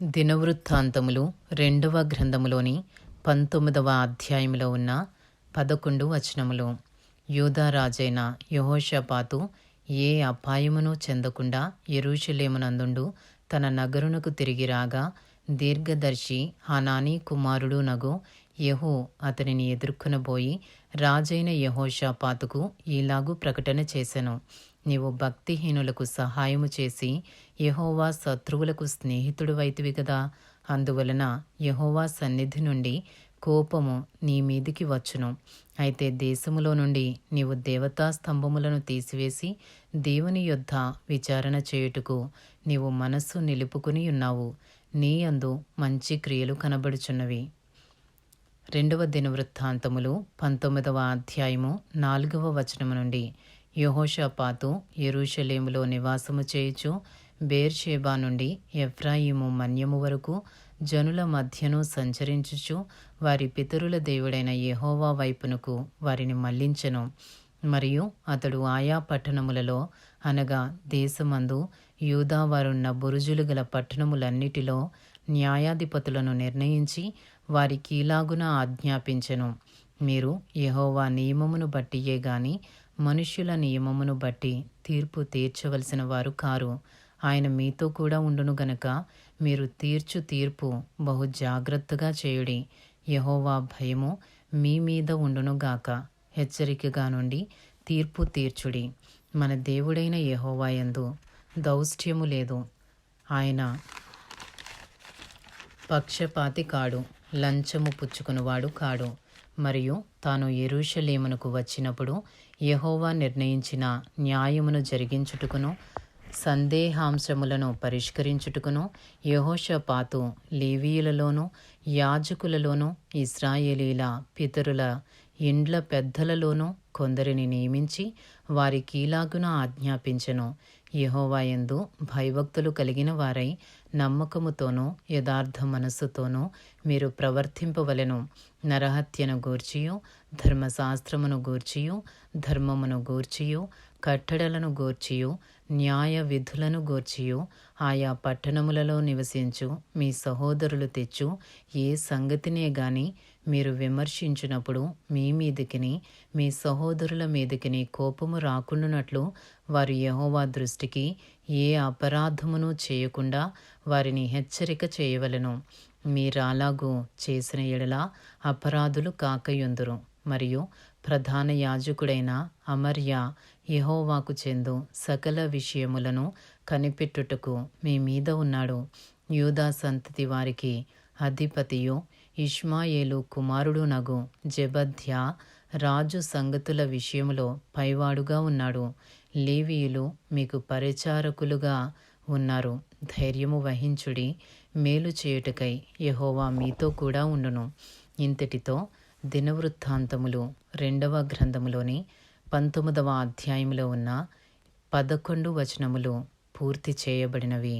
దినవృత్తాంతములు రెండవ గ్రంథములోని పంతొమ్మిదవ అధ్యాయంలో ఉన్న పదకొండు వచనములు. యూదారాజైన యహోషపాతు ఏ అపాయమును చెందకుండా ఎరుషలేమునందుండు తన నగరునకు తిరిగి రాగా దీర్ఘదర్శి హనాని కుమారుడు నగు యహో అతనిని ఎదుర్కొనబోయి రాజైన యహోషపాతుకు ఈలాగు ప్రకటన చేశాను నీవు భక్తిహీనులకు సహాయము చేసి యహోవా శత్రువులకు స్నేహితుడివైతివి కదా. అందువలన యహోవా సన్నిధి నుండి కోపము నీ మీదికి వచ్చును. అయితే దేశములో నుండి నీవు దేవతా స్తంభములను తీసివేసి దేవుని యొద్ద విచారణ చేయుటకు నీవు మనస్సు నిలుపుకుని ఉన్నావు. నీ అందు మంచి క్రియలు కనబడుచున్నవి. రెండవ దినవృత్తాంతములు పంతొమ్మిదవ అధ్యాయము నాలుగవ వచనము నుండి యహోషపాతు ఎరుషలేములో నివాసము చేయుచు బేర్షేబా నుండి ఎఫ్రాయిము మన్యము వరకు జనుల మధ్యను సంచరించుచు వారి పితరుల దేవుడైన యహోవా వైపునకు వారిని మళ్ళించెను. మరియు అతడు ఆయా పట్టణములలో అనగా దేశమందు యూదావారున్న బురుజులు గల పట్టణములన్నిటిలో న్యాయాధిపతులను నిర్ణయించి వారి కీలాగున ఆజ్ఞాపించెను. మీరు యహోవా నియమమును బట్టియే గాని మనుష్యుల నియమమును బట్టి తీర్పు తీర్చవలసిన వారు కారు. ఆయన మీతో కూడా ఉండును గనక మీరు తీర్చు తీర్పు బహు జాగ్రత్తగా చేయుడి. యహోవా భయము మీ మీద ఉండునుగాక హెచ్చరికగా నుండి తీర్పు తీర్చుడి. మన దేవుడైన యహోవా యందు దౌష్ట్యము లేదు. ఆయన పక్షపాతి కాడు. లంచము పుచ్చుకునివాడు కాడు. మరియు తాను ఎరుషలేమునకు వచ్చినప్పుడు యహోవా నిర్ణయించిన న్యాయమును జరిగించుటకును సందేహాంశములను పరిష్కరించుటకును యహోషపాతు లేవీయులలోను యాజకులలోను ఇస్రాయేలీల పితరుల ఇండ్ల పెద్దలలోనూ కొందరిని నియమించి వారి కీలాగున ఆజ్ఞాపించెను. యహోవాయందు భయభక్తులు కలిగిన వారై నమ్మకముతోనూ యథార్థ మనస్సుతోనూ మీరు ప్రవర్తింపవలెను. నరహత్యను గూర్చియు ధర్మశాస్త్రమును గూర్చియు ధర్మమును గూర్చియు కట్టడలను గూర్చియు న్యాయ విధులను గూర్చియు ఆయా పట్టణములలో నివసించు మీ సహోదరులు తెచ్చు ఏ సంగతినే గాని మీరు విమర్శించినప్పుడు మీ మీదికిని మీ సహోదరుల మీదికిని కోపము రాకుండానట్లు వారు యహోవా దృష్టికి ఏ అపరాధమును చేయకుండా వారిని హెచ్చరిక చేయవలను. మీరాలాగూ చేసిన ఎడల అపరాధులు కాకయుందురు. మరియు ప్రధాన యాజకుడైన అమర్య యహోవాకు చెందు సకల విషయములను కనిపెట్టుటకు మీ మీద ఉన్నాడు. యూదా సంతతి వారికి అధిపతియు ఇష్మాయేలు కుమారుడు నగు జబధ్య రాజు సంగతుల విషయములో పైవాడుగా ఉన్నాడు. లేవీయులు మీకు పరిచారకులుగా ఉన్నారు. ధైర్యము వహించుడి మేలు చేయుటకై యహోవా మీతో కూడా ఉండును. ఇంతటితో దినవృత్తాంతములు రెండవ గ్రంథములోని పంతొమ్మిదవ అధ్యాయములో ఉన్న పదకొండు వచనములు పూర్తి చేయబడినవి.